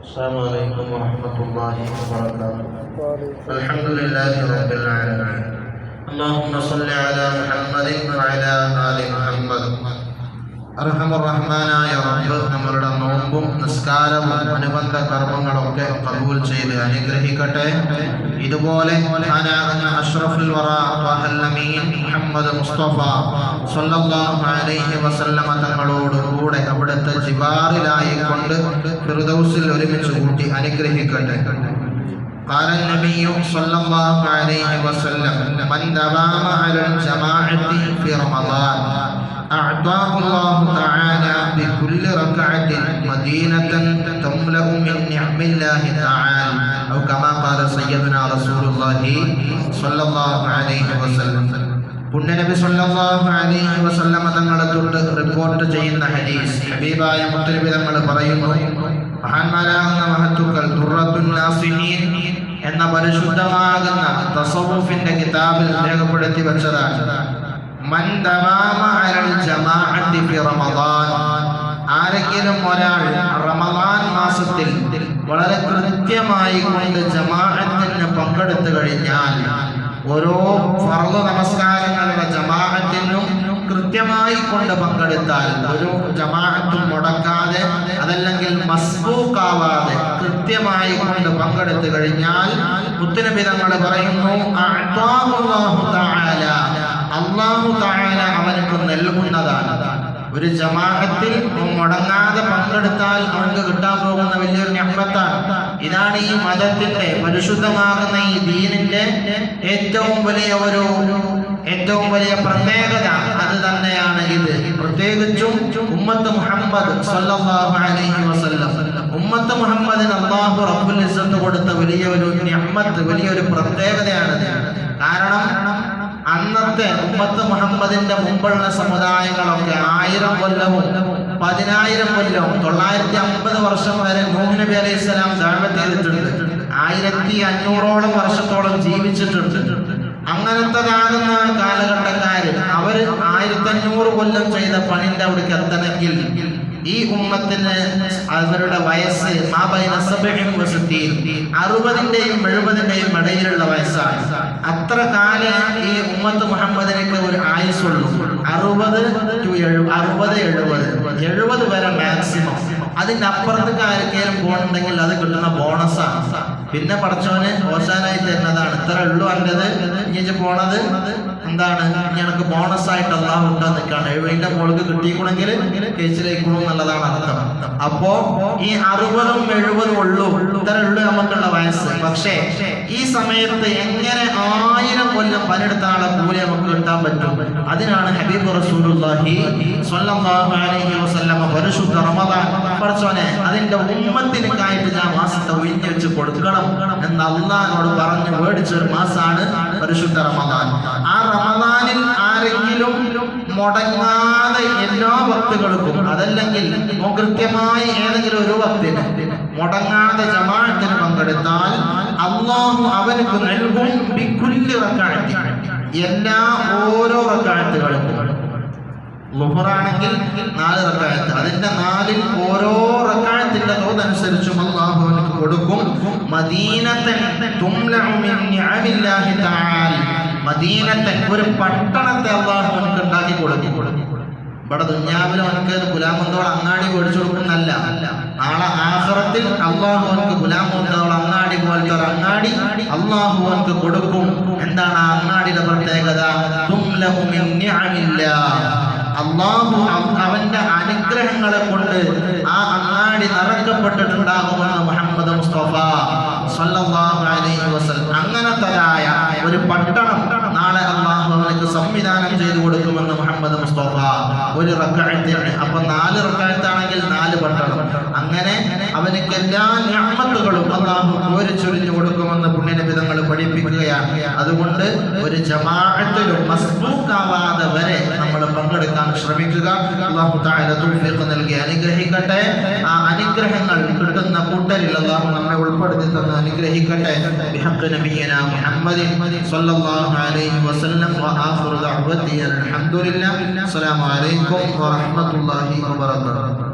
السلام عليكم ورحمة الله وبركاته. الحمد لله رب العالمين. اللهم صل على محمد وعلى آل محمد. അർഹമറഹ്മാനായ റബ്ബ് നമ്മളുടെ നോമ്പും നിസ്കാരവും അനുബന്ധ കർമ്മങ്ങളൊക്കെ കബൂൽ ചെയ്ത് അനുഗ്രഹിക്കട്ടെ ഇതുപോലെ മഹാനാകുന്ന അഷ്റഫുൽ വറ ത്വാഹൽ അമീൻ മുഹമ്മദ് മുസ്തഫ സല്ലല്ലാഹു അലൈഹി വസല്ലമ തങ്ങളോട് കൂടെ അവിടുത്തെ ജിവാറിലായി കൊണ്ട് ഫിർദൗസിൽ ഒരുമിച്ച് കൂട്ടി അനുഗ്രഹിക്കട്ടെ قال النبي صلى الله عليه وسلم من دام على الجماعة في رمضان أعطاه الله تعالى بكل ركعة مدينة تملأ من نعم الله تعالى أو كما قال سيدنا رسول الله صلى الله عليه وسلم പുണ്യനബി സല്ലല്ലാഹു അലൈഹി വസല്ലമ തങ്ങളെ തൊട്ട് റിപ്പോർട്ട് ചെയ്യുന്ന ഹദീസ് ഹബീബായ മുത്തനബി തങ്ങൾ പറയുന്നു മഹാന്മാരാകുന്ന മഹത്തുക്കൾ ദുർറത്തുൻ നാസിഹീൻ എന്ന പരിശുദ്ധമാകുന്ന തസവുഫിന്റെ കിതാബിൽ രേഖപ്പെടുത്തി വെച്ചതാണ് ആരെങ്കിലും ഒരാൾ റമദാൻ മാസത്തിൽ വളരെ കൃത്യമായി കൊണ്ട് ജമാഅത്തിന് പങ്കെടുത്തു കഴിഞ്ഞാൽ ഓരോ ഫർദ് നമസ്കാരങ്ങളുടെ ജമാഅത്തിനും കൃത്യമായി കൊണ്ട് പങ്കെടുത്താൽ ഒരു ജമാഅത്തും മുടക്കാതെ അതല്ലെങ്കിൽ മസ്ബൂക്കാവാതെ കൃത്യമായി കൊണ്ട് പങ്കെടുത്തു കഴിഞ്ഞാൽ മുത്തുനബി തങ്ങൾ പറയുന്നു അഅ്താഹുല്ലാഹു തആല. അള്ളാഹു തആല അവനക്ക് നൽകുന്നതാണ് ഒരു ജമാഅത്തിൽ മുടങ്ങാതെ പങ്കെടുത്താൽ അവർക്ക് കിട്ടാൻ പോകുന്ന വലിയൊരു ഞമ്പത്താണ് ഇതാണ് ഈ മതത്തിന്റെ പരിശുദ്ധമാകുന്ന ഈ ദീനിന്റെ ഏറ്റവും വലിയ ഒരു ഏറ്റവും വലിയ പ്രത്യേകത. അത് തന്നെയാണ് ഇത്. പ്രത്യേകിച്ചും ഉമ്മത്ത് മുഹമ്മദ് സല്ലല്ലാഹു അലൈഹി വസല്ലം. ഉമ്മത്ത് മുഹമ്മദിന് അള്ളാഹു റബ്ബുൽ ഇസ്സത്ത് കൊടുത്ത വലിയ ഒരു ഞമ്മത്ത് വലിയൊരു പ്രത്യേകതയാണ് കാരണം അന്നത്തെ ഉമ്മത്ത് മുഹമ്മദിന്റെ മുമ്പുള്ള സമുദായങ്ങളൊക്കെ ആയിരം കൊല്ലവും പതിനായിരം കൊല്ലവും തൊള്ളായിരത്തി അമ്പത് വർഷം വരെ നൂഹ് നബി അലൈഹി സ്വലാം ദാഴ്വത്ത് ചെയ്തിട്ടുണ്ട്. ആയിരത്തി അഞ്ഞൂറോളം വർഷത്തോളം ജീവിച്ചിട്ടുണ്ട്. അങ്ങനത്തതാകുന്ന കാലഘട്ടക്കാര്. അവർ ആയിരത്തി അഞ്ഞൂറ് കൊല്ലം ചെയ്ത പണിന്റെ അവിടേക്ക് എത്തണമെങ്കിൽ ഈ ഉമ്മത്തിന് അവരുടെ വയസ്സ് അറുപതിന്റെയും എഴുപതിന്റെയും ഇടയിലുള്ള വയസ്സാണ്. അത്ര കാലം ഈ ഉമ്മത്ത് മുഹമ്മദിനൊക്കെ ഒരു ആയുസുള്ളൂ അറുപത് ടു അറുപത് എഴുപത്. എഴുപത് വരെ മാക്സിമം അതിന്റെ അപ്പുറത്തേക്ക് ആർക്കെങ്കിലും പോകണമെങ്കിൽ അത് കിട്ടുന്ന ബോണസാണ് പിന്നെ പഠിച്ചവന് ഓശാനായി തരുന്നതാണ്. ഇത്ര ഉള്ളു അന്റെത്. ഇനി പോണത് എന്താണ്? ഞങ്ങൾക്ക് ബോണസ് ആയിട്ട് അള്ളാഹ് ഉണ്ടാ നിൽക്കാണ് എഴുപതിന്റെ മോൾക്ക് കിട്ടിക്കൂടെങ്കിൽ കേസിലേക്കുള്ളൂ എന്നുള്ളതാണ് അർത്ഥം. അപ്പോ ഈ അറുപതും എഴുപതും ഉള്ളൂ. ഇത്ര ഉള്ളു നമുക്കുള്ള വയസ്സ്. പക്ഷേ ഈ സമയത്ത് എങ്ങനെ ആയിരം കൊല്ലം പണിയെടുത്ത ആളെ കൂലി നമുക്ക് കിട്ടാൻ പറ്റും? അതിനാണ് ഹബീബ് റസൂലുള്ളാഹി അലൈഹി പരിശുദ്ധ റമദാൻ. അതിന്റെ ഉമ്മത്തിനായിട്ട് ഞാൻ മാസത്തെ ഒഴിഞ്ഞു വെച്ച് കൊടുക്കണം എന്ന് അള്ളാഹിനോട് പറഞ്ഞ് മേടിച്ച ഒരു മാസമാണ് പരിശുദ്ധ റമദാൻ. ആ റമദാനിൽ ആരെങ്കിലും മുടങ്ങാതെ എല്ലാ ഭക്തികൾക്കും അതല്ലെങ്കിൽ കൃത്യമായി ഏതെങ്കിലും ഒരു ഭക്തിന് മുടങ്ങാതെ ജമാഅത്തിന് പങ്കെടുത്താൽ അള്ളാഹു അവനക്ക് നൽകും ബിക്കുല്ലി. എല്ലാ ഓരോ റക്കാഴത്തുകൾക്കും ലുഹറാണെങ്കിൽ നാല് റക്കാഴ്ച അതിന്റെ നാലിൽ ഓരോ റക്കാഴ്ചത്തിന്റെ തോതനുസരിച്ചും അള്ളാഹു അവനക്ക് കൊടുക്കും മദീനത്തെ തുംലഉ മിൻ തആല മദീനത്തൻ ഒരു പട്ടണത്തെ അള്ളാഹു അവനക്ക് ഉണ്ടാക്കി കൊടുക്കും. ഇവിടെ ദുഞ്ഞാവിൽ അവനക്ക് ഗുലാമുന്തോൾ അങ്ങാടി മേടിച്ചു കൊടുക്കുന്നല്ല നാളെ ആഹ്റത്തിൽ അള്ളാഹു അവനക്ക് ഗുലാമുന്തോൾ അങ്ങാടി പോലത്തെ ഒരു അങ്ങാടി അള്ളാഹു അവനക്ക് കൊടുക്കും. എന്താണ് ആ അങ്ങാടിയുടെ പ്രത്യേകത? അള്ളാഹു അവ- അവന്റെ അനുഗ്രഹങ്ങളെ കൊണ്ട് ആ അങ്ങാടി നിറക്കപ്പെട്ടിട്ടുണ്ടാകുമെന്ന് മുഹമ്മദ് മുസ്തഫ സല്ലല്ലാഹു അലൈഹി വസല്ലം. ഒരു പട്ടണം നാളെ അള്ളാഹു അവനക്ക് സംവിധാനം ചെയ്തു കൊടുക്കുമെന്ന് മുഹമ്മദ് മുസ്തഫ. ഒരു റക്കായത്തിന് അപ്പൊ നാല് റക്കായത്താണെങ്കിൽ നാല് പട്ടണം. അങ്ങനെ അവനക്ക് എല്ലാ ഞാമത്തുകളും അള്ളാഹു അതുകൊണ്ട് ഒരു ജമാഅത്തിലും മസ്ബൂക്കാവാതെ വരെ നമ്മൾ പങ്കെടുക്കാൻ ശ്രമിക്കുക. അള്ളാഹു തൗഫീഖ് നൽകി അനുഗ്രഹിക്കട്ടെ. ആ അനുഗ്രഹങ്ങൾ കിട്ടുന്ന കൂട്ടരിൽ അള്ളാഹു നമ്മെ ഉൾപ്പെടുത്തി തന്ന് അനുഗ്രഹിക്കട്ടെ. മുഹമ്മദിൻ അലൈഹി വസല്ലം അസ്സലാമു അലൈക്കും വറഹ്മത്തുള്ളാഹി വബറകാതുഹു.